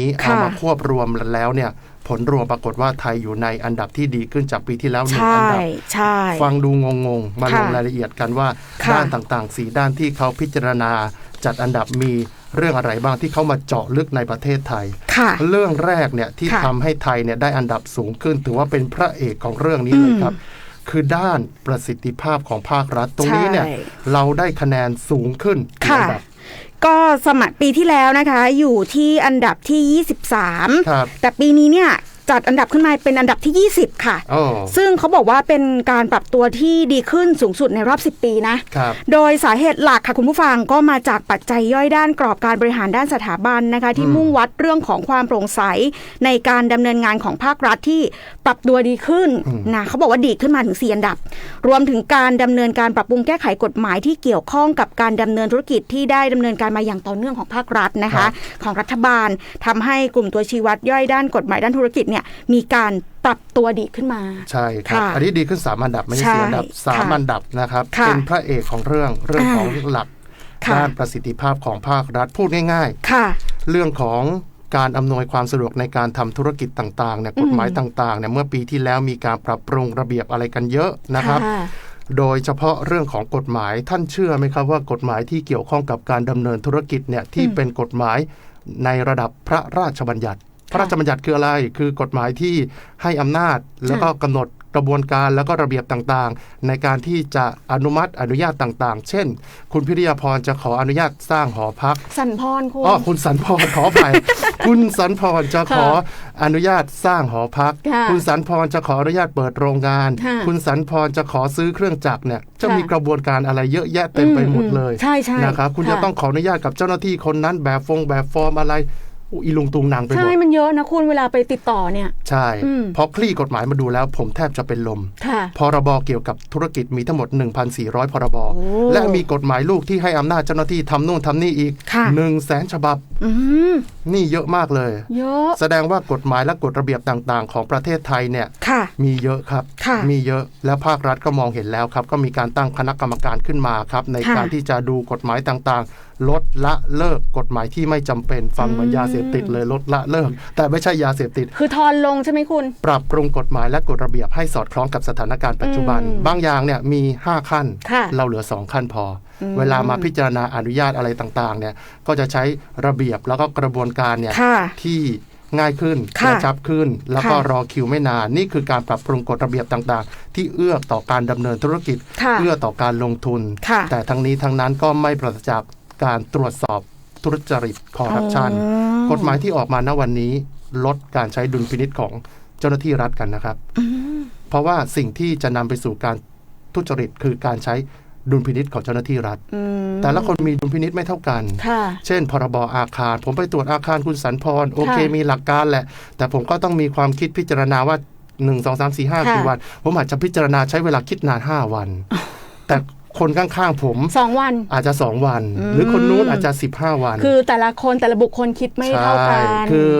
นี้เอาค่ะมาควบรวมแล้วเนี่ยผลรวมปรากฏว่าไทยอยู่ในอันดับที่ดีขึ้นจากปีที่แล้วหนึ่งใช่อันดับใช่ฟังดูงงๆ มาลค่ะงรายละเอียดกันว่าค่ะด้านต่างๆสีด้านที่เขาพิจารณาจัดอันดับมีเรื่องอะไรบ้างที่เขามาเจาะลึกในประเทศไทยค่ะเรื่องแรกเนี่ยที่ค่ะทำให้ไทยเนี่ยได้อันดับสูงขึ้น ถือว่าเป็นพระเอกของเรื่องนี้เลยครับ คือด้านประสิทธิภาพของภาครัฐ ตรงนี้เนี่ยใช่เราได้คะแนนสูงขึ้นค่ะอันดับ ก็สมัครปีที่แล้วนะคะ อยู่ที่อันดับที่ 23ครับแต่ปีนี้เนี่ย จัดอันดับขึ้นมาเป็นอันดับที่ 20 ค่ะโอ้ซึ่งเขาบอกว่าเป็นการปรับตัวที่ดีขึ้นสูงสุดในรอบ 10 ปีนะ ครับ โดยสาเหตุหลักค่ะคุณผู้ฟังก็มาจากปัจจัยย่อยด้านกรอบการบริหารด้านสถาบันนะคะที่อืมมุ่งวัดเรื่องของความโปร่งใส ในการดำเนินงานของภาครัฐที่ปรับตัวดีขึ้นนะเขาบอกว่าดีขึ้นมาถึง4อันดับ รวมถึงการดำเนินการปรับปรุงแก้ไขกฎหมายที่เกี่ยวข้องกับการดำเนินธุรกิจที่ได้ดำเนินการมาอย่างต่อเนื่องของภาครัฐนะครัคะ บ ของรัฐบาลทำให้กลุ่มตัวชี้วัดย่อยด้านกฎหมายด้านธุรกิจเนี่ยมีการปรับตัวดีขึ้นมา ใช่ครับค่ะอันนี้ดีขึ้น3อันดับไม่ใช่ใช่สี่อันดับสามค่ะอันดับนะครับค่ะเป็นพระเอกของเรื่องเรื่องของหลักค่ะด้านประสิทธิภาพของภาครัฐพูดง่ายๆค่ะ เรื่องของการอำนวยความสะดวกในการทำธุรกิจต่างๆเนี่ยกฎหมายต่างๆเนี่ยเมื่อปีที่แล้วมีการปรับปรุงระเบียบอะไรกันเยอะนะครับค่ะโดยเฉพาะเรื่องของกฎหมายท่านเชื่อไหมครับว่ากฎหมายที่เกี่ยวข้องกับการดำเนินธุรกิจเนี่ยที่เป็นกฎหมายในระดับพระราชบัญญัติ พระราชบัญญัติคืออะไร คือกฎหมายที่ให้อำนาจแล้วก็กำหนดกระบวนการแล้วก็ระเบียบต่างๆ ในการที่จะอนุมัติอนุญาตต่างๆ เช่น คุณพิริยาพรจะขออนุญาตสร้างหอพัก สันพรคุณอ๋อคุณสันพรขอไปคุณสันพรจะขออนุญาตสร้างหอพักค่ะคุณสันพรจะขออนุญาตเปิดโรงงานค่ะคุณสันพรจะขอซื้อเครื่องจักรเนี่ยจะค่ะมีกระบวนการอะไรเยอะแยะเต็มไปหมดเลยอืมใช่ใช่นะครับคุณจะค่ะต้องขออนุญาตกับเจ้าหน้าที่คนนั้นแบบฟงแบบฟอร์มอะไร อุ๊ยอีลุงตุงนางไปหมใช่ดมันเยอะนะคุณเวลาไปติดต่อเนี่ย ใช่อืมพอคลี่กฎหมายมาดูแล้ว ผมแทบจะเป็นลมค่ะพรบเกี่ยวกับธุรกิจมีทั้งหมด 1,400 พรบโอ้และมีกฎหมายลูกที่ให้อำนาจเจ้าหน้าที่ทำนู่นทำนี่อีกค่ะ1 0 0 0 0แสนฉบับอืมนี่เยอะมากเลย เยอะ แสดงว่ากฎหมายและกฎระเบียบต่างๆ ของประเทศไทยเนี่ยค่ะมีเยอะครับค่ะมีเยอะและภาครัฐก็มองเห็นแล้วครับ ก็มีการตั้งคณะกรรมการขึ้นมาครับ ในค่ะการที่จะดูกฎหมายต่างๆ ลดละเลิกกฎหมายที่ไม่จำเป็นฟังเหมือนอืมยาเสพติดเลยลดละเลิก แต่ไม่ใช่ยาเสพติด คือทอนลงใช่ไหมคุณ ปรับปรุงกฎหมายและกฎระเบียบให้สอดคล้องกับสถานการณ์ปัจจุบันอืมบางอย่างเนี่ยมี 5 ขั้นค่ะเราเหลือ 2 ขั้นพออม เวลามาพิจารณาอนุญาตอะไรต่างๆเนี่ยก็จะใช้ระเบียบแล้วก็กระบวนการเนี่ยค่ะที่ง่ายขึ้นค่ะกระชับขึ้น แล้วก็ค่ะรอคิวไม่นาน นี่คือการปรับปรุงกฎระเบียบต่างๆ ที่เอื้อต่อการดำเนินธุรกิจค่ะเอื้อต่อการลงทุนค่ะแต่ทั้งนี้ทั้งนั้นก็ไม่ปราศจากการตรวจสอบทุจริตคอร์รัปชันอ๋อกฎหมายที่ออกมาณวันนี้ลดการใช้ดุลพินิษของเจ้าหน้าที่รัฐกันนะครับ เพราะว่าสิ่งที่จะนำไปสู่การทุจริตคือการใช้ ดุลพินิษของเจ้าหน้าที่รัฐอืมแต่ละคนมีดุลพินิษไม่เท่ากันค่ะเช่น พรบอาคาร ผมไปตรวจอาคารคุณสันพร โอเคค่ะมีหลักการแหละ แต่ผมก็ต้องมีความคิดพิจารณาว่า1 2 3 4 5ค่ะกี่วัน ผมอาจจะพิจารณาใช้เวลาคิดนาน5วัน แต่คนข้างๆผมสองวันอาจจะ2วันอืมหรือคนนู้นอาจจะ15วัน คือแต่ละคนแต่ละบุคคลคิดไม่เท่ากันคือ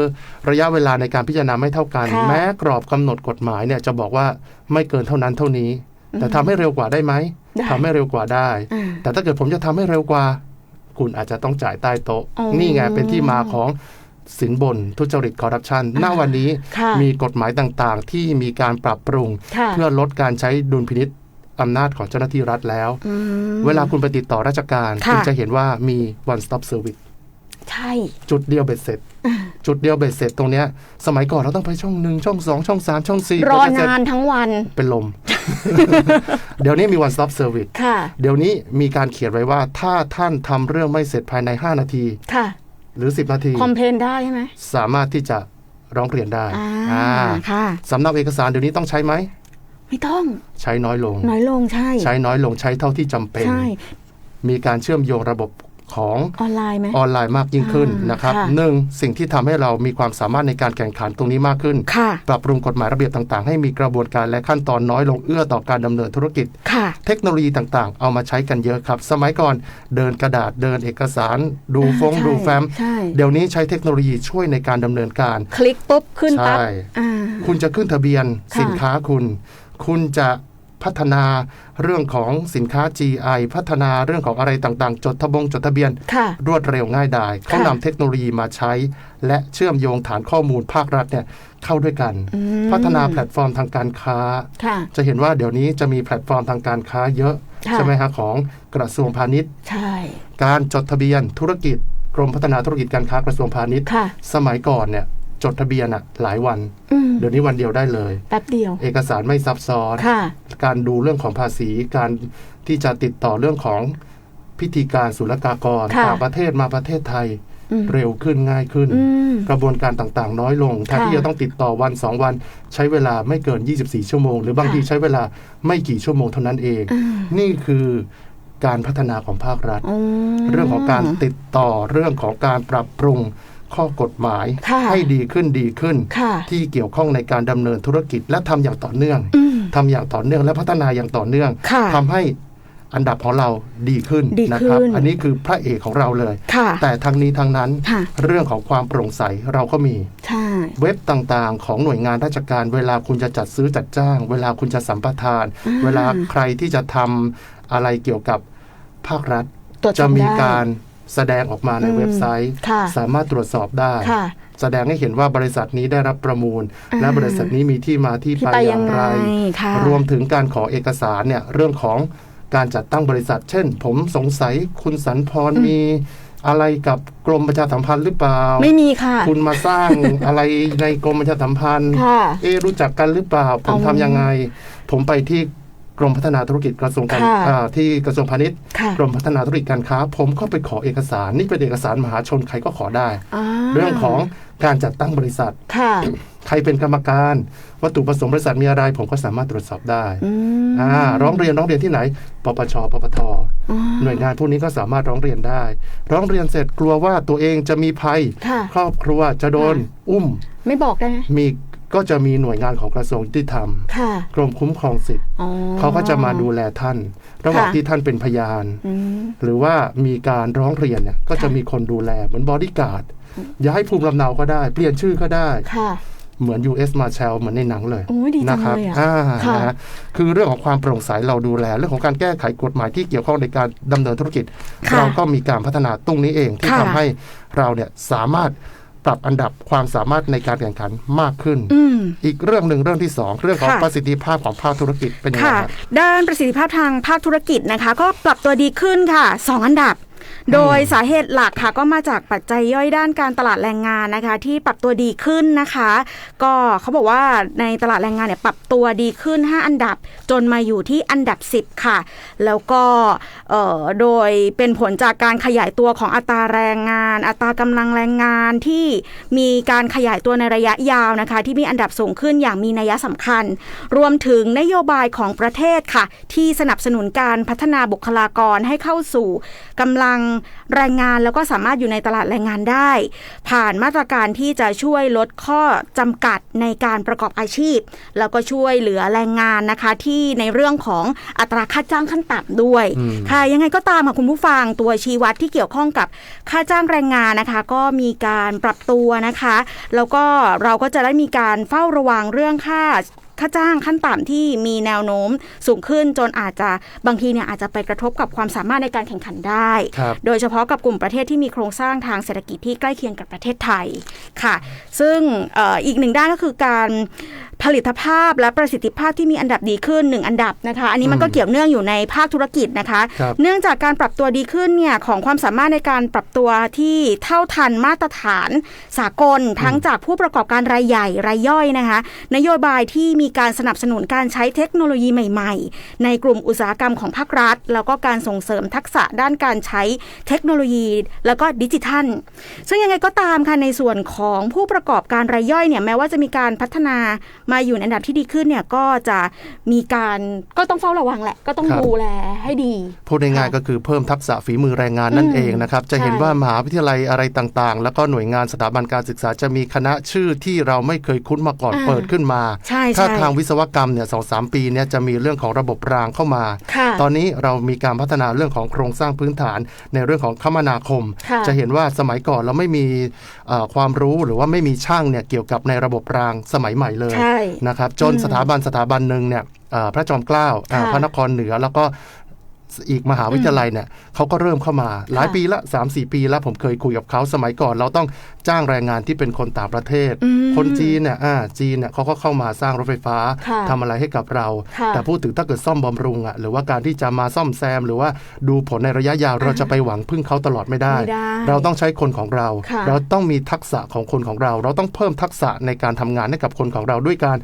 ระยะเวลาในการพิจารณาไม่เท่ากันค่ะแม้กรอบกำหนดกฎหมายเนี่ยจะบอกว่าไม่เกินเท่านั้นเท่านี้ แต่ทำให้เร็วกว่าได้ไหมได้ ทำให้เร็วกว่าได้อ่าแต่ถ้าเกิดผมจะทำให้เร็วกว่า คุณอาจจะต้องจ่ายใต้โต๊ะอ๋อนี่ไงเป็นที่มาของสินบนทุจริตคอร์รัปชันณวันนี้ค่ะมีกฎหมายต่างๆ ที่มีการปรับปรุงค่ะเพื่อลดการใช้ดุลพินิษอำนาจของเจ้าหน้าที่รัฐแล้วอืมเวลาคุณไปติดต่อราชการค่ะคุณจะเห็นว่ามี one stop service ใช่ จุดเดียวเบ็ดเสร็จ จุดเดียวเบ็ดเสร็จตรงเนี้ย สมัยก่อนเราต้องไปช่องหนึ่งช่องสองช่องสามช่องสี่รอกว่าจะเสร็จนานทั้งวันเป็นลม เดี๋ยวนี้มี one stop service ค่ะเดี๋ยวนี้มีการเขียนไว้ว่าถ้าท่านทำเรื่องไม่เสร็จภายใน 5 นาทีค่ะ หรือ 10 นาทีคอมเพลนได้ใช่ไหมสามารถที่จะร้องเรียนได้อ่าอ่าค่ะสำเนาเอกสารเดี๋ยวนี้ต้องใช้ไหมไม่ต้อง ใช้น้อยลง น้อยลงใช่ ใช้น้อยลงใช้เท่าที่จำเป็นใช่มีการเชื่อมโยงระบบ ของออนไลน์ไหมออนไลน์มากยิ่งขึ้นอ่านนะครับค่ะหนึ่งสิ่งที่ทำให้เรามีความสามารถในการแข่งขันตรงนี้มากขึ้นค่ะปรับปรุงกฎหมายระเบียบต่างๆ ให้มีกระบวนการและขั้นตอนน้อยลงเอื้อต่อการดำเนินธุรกิจค่ะเทคโนโลยีต่างๆ เอามาใช้กันเยอะครับ สมัยก่อนเดินกระดาษเดินเอกสาร ดูฟงใช่ดูแฟ้มใช่เดี๋ยวนี้ใช้เทคโนโลยีช่วยในการดำเนินการ คลิกปุ๊บขึ้นปั๊บใช่อ่าคุณจะขึ้นทะเบียนค่ะสินค้าคุณ คุณจะ พัฒนาเรื่องของสินค้า GI พัฒนาเรื่องของอะไรต่างๆ จดทะบงจดทะเบียนค่ะรวดเร็วง่ายดายเขาค่ะนำเทคโนโลยีมาใช้ และเชื่อมโยงฐานข้อมูลภาครัฐเนี่ยเข้าด้วยกันอืมพัฒนาแพลตฟอร์มทางการค้าค่ะจะเห็นว่าเดี๋ยวนี้จะมีแพลตฟอร์มทางการค้าเยอะค่ะใช่ไหมฮะของกระทรวงพาณิชย์ใช่การจดทะเบียนธุรกิจกรมพัฒนาธุรกิจการค้ากระทรวงพาณิชย์ค่ะสมัยก่อนเนี่ย จดทะเบียนอะหลายวันอืมเดี๋ยวนี้วันเดียวได้เลยแป๊บเดียว เอกสารไม่ซับซ้อนค่ะการดูเรื่องของภาษีการที่จะติดต่อเรื่องของพิธีการศุลกากรค่ะต่างประเทศมาประเทศไทยอืมเร็วขึ้นง่ายขึ้นอืมกระบวนการต่างๆ น้อยลงแทนค่ะที่จะต้องติดต่อวันสองวัน ใช้เวลาไม่เกิน 24 ชั่วโมง หรือบางค่ะทีใช้เวลาไม่กี่ชั่วโมงเท่านั้นเองอืมนี่คือการพัฒนาของภาครัฐอืมเรื่องของการติดต่อเรื่องของการปรับปรุง ข้อกฎหมายค่ะให้ดีขึ้นดีขึ้นค่ะที่เกี่ยวข้องในการดำเนินธุรกิจ และทำอย่างต่อเนื่องอืมทำอย่างต่อเนื่องและพัฒนาอย่างต่อเนื่องค่ะทำให้อันดับของเราดีขึ้นดีนะขึ้ครับนอันนี้คือพระเอกของเราเลยค่ะแต่ทั้งนี้ทั้งนั้นค่ะเรื่องของความโปร่งใสเราก็มีใช่เว็บต่างๆ ของหน่วยงานราชการ เวลาคุณจะจัดซื้อจัดจ้าง เวลาคุณจะสัมปทานอ่าเวลาใครที่จะทำอะไรเกี่ยวกับภาครัฐตรวจสจะอบมีได้การ แสดงออกมาในอืมเว็บไซต์ค่ะสามารถตรวจสอบได้ค่ะแสดงให้เห็นว่าบริษัทนี้ได้รับประมูลอ่าและบริษัทนี้มีที่มาที่ที่ไปไปอยัย่างงไงไรค่ะรวมถึงการขอเอกสารเนี่ยเรื่องของการจัดตั้งบริษัท เช่น ผมสงสัยคุณสันพรอืมมีอะไรกับกรมประชาสัมพันธ์หรือเปล่า ไม่มีค่ะ คุณมาสร้างอะไรในกรมประชาสัมพันธ์ค่ะเอะรู้จักกันหรือเปล่า ผมอ๋อทำยังไง ผมไปที่ กรมพัฒนาธุรกิจกระทรวงการค่ะอ่าที่กระทรวงพาณิชย์ค่ะกรมพัฒนาธุรกิจการค้า ผมก็ไปขอเอกสาร นี่เป็นเอกสารมหาชนใครก็ขอได้าเรื่องของการจัดตั้งบริษัทค่ะใครเป็นกรรมการ วัตถุประสงค์บริษัทมีอะไร ผมก็สามารถตรวจสอบได้อืมอ่าร้องเรียนร้องเรียนที่ไหนปปชปปทอ๋อหน่วยงานพวกนี้ก็สามารถร้องเรียนได้ ร้องเรียนเสร็จกลัวว่าตัวเองจะมีภัยค่ะครอบครัวจะโดนค่ะอุ้ม ไม่บอกได้ไหมมี ก็จะมีหน่วยงานของกระทรวงยุติธรรมค่ะกรมคุ้มครองสิทธิ์อ๋อเขาก็จะมาดูแลท่าน ระหว่างค่ะที่ท่านเป็นพยานอืมหรือว่ามีการร้องเรียนเนี่ยก็จะค่ะมีคนดูแลเหมือนบอดี้การ์ดอย่าให้ภูมิลำเนาก็ได้ เปลี่ยนชื่อก็ได้ค่ะเหมือน US Marshal เหมือนในหนังเลยโอ้ยดีจันะงครับเลยอะอ่าค่ะนะฮะคือเรื่องของความโปร่งใสเราดูแล เรื่องของการแก้ไขกฎหมายที่เกี่ยวข้องในการดำเนินธุรกิจค่ะเราก็มีการพัฒนาตรงนี้เองที่ค่ะทำให้เราเนี่ยสามารถ ปรับอันดับความสามารถในการแข่งขันมากขึ้นอืมอีกเรื่องหนึ่งเรื่องที่สองเรื่องของค่ะประสิทธิภาพของภาคธุรกิจเป็นยังไงค่ะครับด้านประสิทธิภาพทางภาคธุรกิจนะคะ ก็ปรับตัวดีขึ้นค่ะ 2 อันดับ โดยสาเหตุหลักค่ะก็มาจากปัจจัยย่อยด้านการตลาดแรงงานนะคะ ที่ปรับตัวดีขึ้นนะคะ ก็เขาบอกว่าในตลาดแรงงานเนี่ยปรับตัวดีขึ้น 5 อันดับจนมาอยู่ที่อันดับ 10 ค่ะ แล้วก็เอ่อโดยเป็นผลจากการขยายตัวของอัตราแรงงาน อัตรากำลังแรงงานที่มีการขยายตัวในระยะยาวนะคะ ที่มีอันดับสูงขึ้นอย่างมีนัยสำคัญ รวมถึงนโยบายของประเทศค่ะ ที่สนับสนุนการพัฒนาบุคลากรให้เข้าสู่กำลังแรงงานแล้วก็สามารถอยู่ในตลาดแรงงานได้ ผ่านมาตรการที่จะช่วยลดข้อจำกัดในการประกอบอาชีพ แล้วก็ช่วยเหลือแรงงานนะคะที่ในเรื่องของอัตราค่าจ้างขั้นต่ำด้วยอืมค่ะยังไงก็ตามค่ะคุณผู้ฟังตัวชี้วัดที่เกี่ยวข้องกับค่าจ้างแรงงานนะคะ ก็มีการปรับตัวนะคะ แล้วก็เราก็จะได้มีการเฝ้าระวังเรื่องค่า ค่าจ้างขั้นต่ำที่มีแนวโน้มสูงขึ้นจนอาจจะบางทีเนี่ยอาจจะไปกระทบกับความสามารถในการแข่งขันได้ครับโดยเฉพาะกับกลุ่มประเทศที่มีโครงสร้างทางเศรษฐกิจที่ใกล้เคียงกับประเทศไทยค่ะ ซึ่งเอออีกหนึ่งด้านก็คือการผลิตภาพและประสิทธิภาพที่มีอันดับดีขึ้นหนึ่งอันดับนะคะ อันนี้มันก็อืมเกี่ยวเนื่องอยู่ในภาคธุรกิจนะคะครับเนื่องจากการปรับตัวดีขึ้นเนี่ยของความสามารถในการปรับตัวที่เท่าทันมาตรฐานสากลทั้งจากผู้ประกอบการรายใหญ่รายย่อยนะคะ นโยบายที่มีการสนับสนุนการใช้เทคโนโลยีใหม่ ๆ ในกลุ่มอุตสาหกรรมของภาครัฐ แล้วก็การส่งเสริมทักษะด้านการใช้เทคโนโลยี แล้วก็ดิจิทัล ซึ่งยังไงก็ตามค่ะในส่วนของผู้ประกอบการรายย่อยเนี่ยแม้ว่าจะมีการพัฒนามาอยู่ในอันดับที่ดีขึ้นเนี่ยก็จะมีการก็ต้องเฝ้าระวังแหละ ก็ต้องครับดูแลให้ดี พูดง่ายๆก็คือเพิ่มทักษะฝีมือแรงงานนั่นอืมเองนะครับ จะเห็นใช่ว่ามหาวิทยาลัยอะไรต่างๆ แล้วก็หน่วยงานสถาบันการศึกษาจะมีคณะชื่อที่เราไม่เคยคุ้นมาก่อนอ่าเปิดขึ้นมาใช่ถ้าใช่ทางวิศวกรรมเนี่ยสองสามปีเนี่ยจะมีเรื่องของระบบรางเข้ามาค่ะตอนนี้เรามีการพัฒนาเรื่องของโครงสร้างพื้นฐานในเรื่องของคมนาคมค่ะจะเห็นว่าสมัยก่อนเราไม่มีเอ่อความรู้หรือว่าไม่มีช่างเนี่ยเกี่ยวกับในระบบรางสมัยใหม่เลยใช่นะครับจนอืมสถาบันสถาบันหนึ่งเนี่ยเอ่อพระจอมเกล้าอ่าค่ะพระนครเหนือแล้วก็ อีกมหาวิทยาลัยเนี่ยเขาก็เริ่มเข้ามา หลายปีละ 3-4 ปีแล้วผมเคยคุยกับเขาสมัยก่อน เราต้องจ้างแรงงานที่เป็นคนต่างประเทศอืมคนจีนเนี่ยอ่าจีนเนี่ยเขาก็เข้ามาสร้างรถไฟฟ้าค่ะทำอะไรให้กับเราค่ะแต่พูดถึงถ้าเกิดซ่อมบำรุงอะหรือว่าการที่จะมาซ่อมแซม หรือว่าดูผลในระยะยาวเราจะไปหวังพึ่งเขาตลอดไม่ได้ไม่ได้เราต้องใช้คนของเราค่ะเราต้องมีทักษะของคนของเรา เราต้องเพิ่มทักษะในการทำงานให้กับคนของเราด้วยการ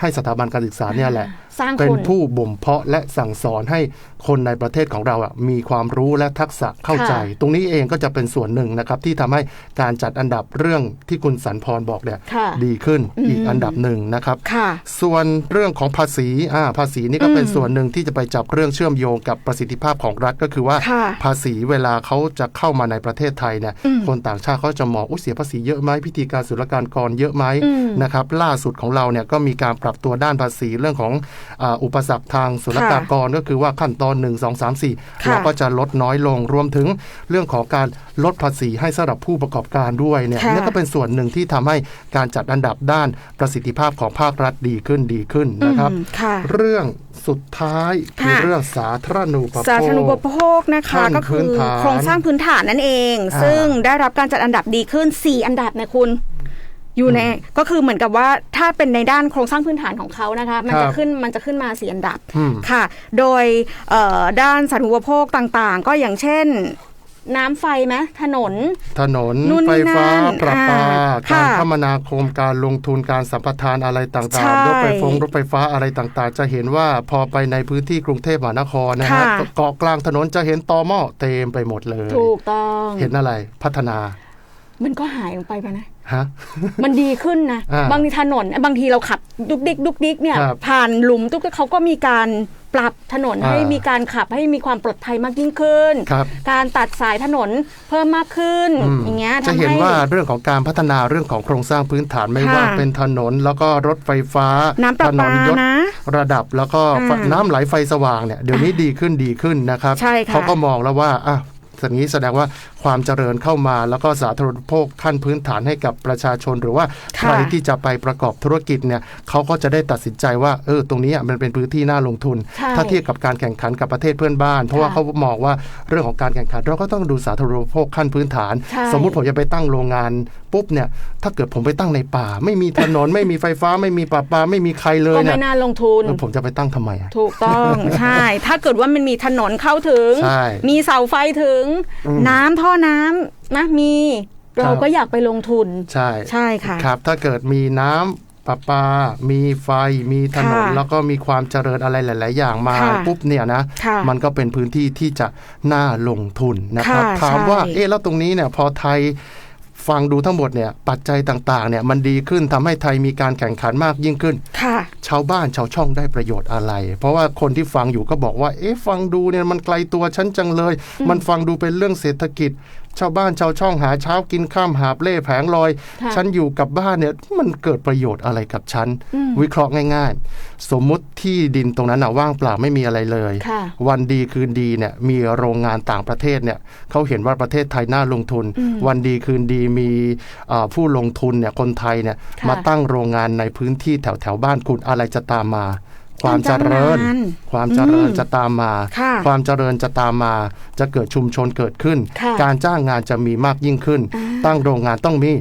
ให้สถาบันการศึกษาเนี่ยแหละ สร้างเป็นคนผู้บ่มเพาะและสั่งสอนให้คนในประเทศของเราอะมีความรู้และทักษะเข้าใจค่ะตรงนี้เองก็จะเป็นส่วนหนึ่งนะครับที่ทำให้การจัดอันดับเรื่องที่คุณสันพรบอกเนี่ยค่ะดีขึ้นอืมอีกอันดับหนึ่งนะครับค่ะส่วนเรื่องของภาษีอ่าภาษีนี่ก็เป็นอืมส่วนหนึ่งที่จะไปจับเรื่องเชื่อมโยงกับประสิทธิภาพของรัฐก็คือว่าค่ะภาษีเวลาเขาจะเข้ามาในประเทศไทยเนี่ยอืมคนต่างชาติเขาจะมองอุ้ยเสียภาษีเยอะไหมพิธีการศุลกากรเยอะไหมอืมนะครับล่าสุดของเราเนี่ยก็มีการปรับตัวด้านภาษีเรื่องของอาอุปสรรคทางศุลกากรก็คือว่าขั้นตอน 1 2 3 4ค่ะเราก็จะลดน้อยลงรวมถึงเรื่องของการลดภาษีให้สำหรับผู้ประกอบการด้วยเนี่ยค่ะนี่ก็เป็นส่วนหนึ่งที่ทำให้การจัดอันดับด้านประสิทธิภาพของภาครัฐดีขึ้นดีขึ้นนะครับอืมค่ะเรื่องสุดท้ายคือค่ะเรื่องสาธารณูปโภคสาธารณูปโภคนะคะขั้นก็คืพื้อนฐานโครงสร้างพื้นฐานนั่นเองอ่าซึ่งได้รับการจัดอันดับดีขึ้น 4 อันดับนะคุณ อยู่ในก็คือเหมือนกับว่าถ้าเป็นในด้านโครงสร้างพื้นฐานของเขานะคะ มันครัจะบขึ้นมันจะขึ้นมาสี่อันดับอืมค่ะ โดยเอ่อด้านสาธารณูปโภคต่างๆ ก็อย่างเช่นน้ำไฟไหมถนน ถนนนู่นนี่ไฟฟ้านั่นประปาอ่าการค่ะคมนาคมการลงทุนการสัมปทานอะไรต่างใช่ๆรถไฟฟงรถไฟฟ้าอะไรต่างๆ จะเห็นว่าพอไปในพื้นที่กรุงเทพมหานครนะฮะค่ะเกาะกลางถนนจะเห็นตอหม้อเต็มไปหมดเลย ถูกต้องเห็นอะไรพัฒนา มันก็หายลงไปไปนะ ฮะมันดีขึ้นนะอ่าบางทีถนน บางทีเราขับดุกดิกดุกดิกเนี่ยครับผ่านหลุมตุกเขาก็มีการปรับถนนอ่าให้มีการขับให้มีความปลอดภัยมากยิ่งขึ้นครับการตัดสายถนนเพิ่มมากขึ้นอืมอย่างเงี้ยจะทำเห็นให้ว่าเรื่องของการพัฒนาเรื่องของโครงสร้างพื้นฐานไม่ค่ะว่าเป็นถนนแล้วก็รถไฟฟ้าน้ำประถนปานยกนะระดับแล้วก็อ่าน้ำไหลไฟสว่างเนี่ยเดี๋ยวนี้ดีขึ้นดีขึ้นนะครับใช่ค่ะเขาก็มองแล้วว่าอะ สิ่งนี้แสดงว่าความเจริญเข้ามา แล้วก็สาธารณูปโภคขั้นพื้นฐานให้กับประชาชน หรือว่าใครที่จะไปประกอบธุรกิจเนี่ยเขาก็จะได้ตัดสินใจว่าเออตรงนี้อะมันเป็นพื้นที่น่าลงทุนใช่ถ้าเทียบกับการแข่งขันกับประเทศเพื่อนบ้าน เพราะว่าค่ะเขามองว่าเรื่องของการแข่งขัน เราก็ต้องดูสาธารณูปโภคขั้นพื้นฐานใช่สมมุติผมจะไปตั้งโรงงานปุ๊บเนี่ยถ้าเกิดผมไปตั้งในป่า ไม่มีถนนไม่มีไฟฟ้าไม่มีประปาไม่มีใครเลยก็เนี่ไม่ยน่าลงทุนเออผมจะไปตั้งทำไมอะถูกต้องใช่ ถ้าเกิดว่ามันมีถนนเข้าถึงใช่มีเสาไฟถึงอืมน้ำท่อน้ำนะมี เราครับก็อยากไปลงทุน ใช่ใช่ค่ะครับ ถ้าเกิดมีน้ำประปา มีไฟ มีถนนค่ะแล้วก็มีความเจริญอะไรหลาย ๆ อย่างมาค่ะปุ๊บเนี่ยนะค่ะมันก็เป็นพื้นที่ที่จะน่าลงทุนนะครับค่ะถามว่าใช่เอ๊ะ แล้วตรงนี้เนี่ย พอไทย ฟังดูทั้งหมดเนี่ยปัจจัยต่างๆเนี่ยมันดีขึ้นทำให้ไทยมีการแข่งขันมากยิ่งขึ้นค่ะชาวบ้านชาวช่องได้ประโยชน์อะไร เพราะว่าคนที่ฟังอยู่ก็บอกว่า เอ๊ะฟังดูเนี่ยมันไกลตัวฉันจังเลย มันฟังดูเป็นเรื่องเศรษฐกิจ ชาวบ้านชาวช่องหาเช้ากินข้ามหาบเล่แผงลอยค่ะฉันอยู่กับบ้านเนี่ยมันเกิดประโยชน์อะไรกับฉันอืมวิเคราะห์ง่าย ๆ สมมุติที่ดินตรงนั้นน่ะว่างเปล่าไม่มีอะไรเลยค่ะวันดีคืนดีเนี่ยมีโรงงานต่างประเทศเนี่ยเขาเห็นว่าประเทศไทยน่าลงทุนอืมวันดีคืนดีมีเอ่อผู้ลงทุนเนี่ยคนไทยเนี่ยค่ะมาตั้งโรงงานในพื้นที่แถวแถวๆบ้านคุณอะไรจะตามมา ความเจริญการจ้างงานความเจริญอืมจะตามมาค่ะความเจริญจะตามมา จะเกิดชุมชนเกิดขึ้นค่ะการจ้างงานจะมีมากยิ่งขึ้นอ่าตั้งโรงงานต้องมี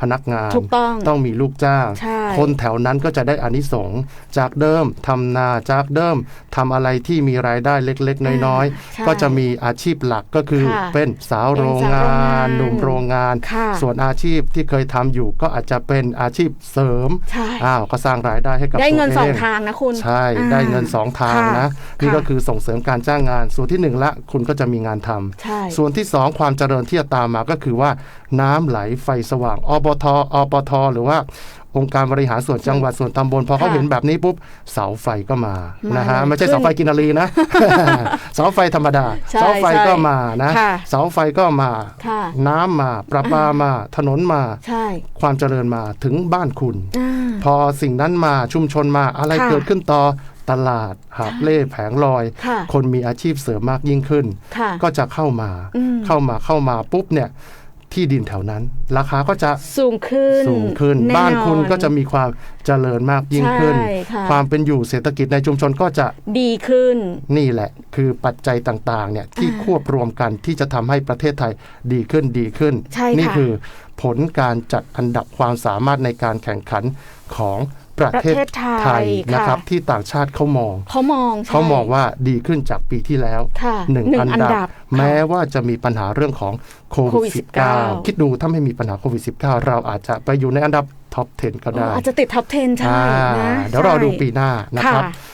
พนักงานถูกต้องต้องมีลูกจ้างใช่คนแถวนั้นก็จะได้อานิสงส์จากเดิมทำนาจากเดิมทำอะไรที่มีรายได้เล็กๆ น้อยใช่ๆก็จะมีอาชีพหลักก็คือค่ะเป็นสาวเป็นโรงสาวงาโรงงานนหนุ่มโรงงานค่ะส่วนอาชีพที่เคยทำอยู่ก็อาจจะเป็นอาชีพเสริมใช่อ้าวก็สร้างรายได้ให้กับได้เงินตัวสองเทางนะคุณใช่อ่าได้เงินสองทางค่ะนะนี่ค่ะก็คือส่งเสริมการจ้างงาน ส่วนที่หนึ่งละคุณก็จะมีงานทำใช่ส่วนที่สองความเจริญที่จะตามมาก็คือว่าน้ำไหลไฟสว่างอบทอปทหรือว่าองค์การบริหารส่วนจังหวัดส่วนตำบลพอเขาค่ะเห็นแบบนี้ปุ๊บเสาไฟก็มามานะฮะเลยไม่ใช่ขึ้นเสาไฟกินนารีนะเสาไฟธรรมดาใช่เสาไฟใช่ก็มานะค่ะเสาไฟก็มาค่ะน้ำมาประปามา ถนนมาใช่ความเจริญมาถึงบ้านคุณอ่าพอสิ่งนั้นมาชุมชนมาอะไรค่ะเกิดขึ้นต่อตลาดหาบเล่แผงลอยค่ะคนมีอาชีพเสริมมากยิ่งขึ้นค่ะก็จะเข้ามาอืมเข้ามาเข้ามาปุ๊บเนี่ย ที่ดินแถวนั้น ราคาก็จะสูงขึ้นสูงขึ้นแอบ้านคุณก็จะมีความเจริญมากยิ่งขึ้นใช่ค่ะความเป็นอยู่เศรษฐกิจในชุมชนก็จะดีขึ้น นี่แหละ คือปัจจัยต่างๆเนี่ยที่อ่าควบรวมกันที่จะทำให้ประเทศไทยดีขึ้นดีขึ้นใช่ค่ะนี่คือผลการจัดอันดับความสามารถในการแข่งขันของ ประเทศประเทศไทยไทยนะครับค่ะที่ต่างชาติเขามองเขามองใช่เขามองว่าดีขึ้นจากปีที่แล้วค่ะหนึ่งหนึ่งอันอันดับดับ แม้ค่ะว่าจะมีปัญหาเรื่องของโคโควิวิดด19 19 คิดดูถ้าไม่มีปัญหาโควิด 19 เราอาจจะไปอยู่ในอันดับท็อป 10 ก็ได้ อาจจะติดท็อป 10 ใช่อ่านะเดี๋ยวรอดูปีหน้านะครับค่ะ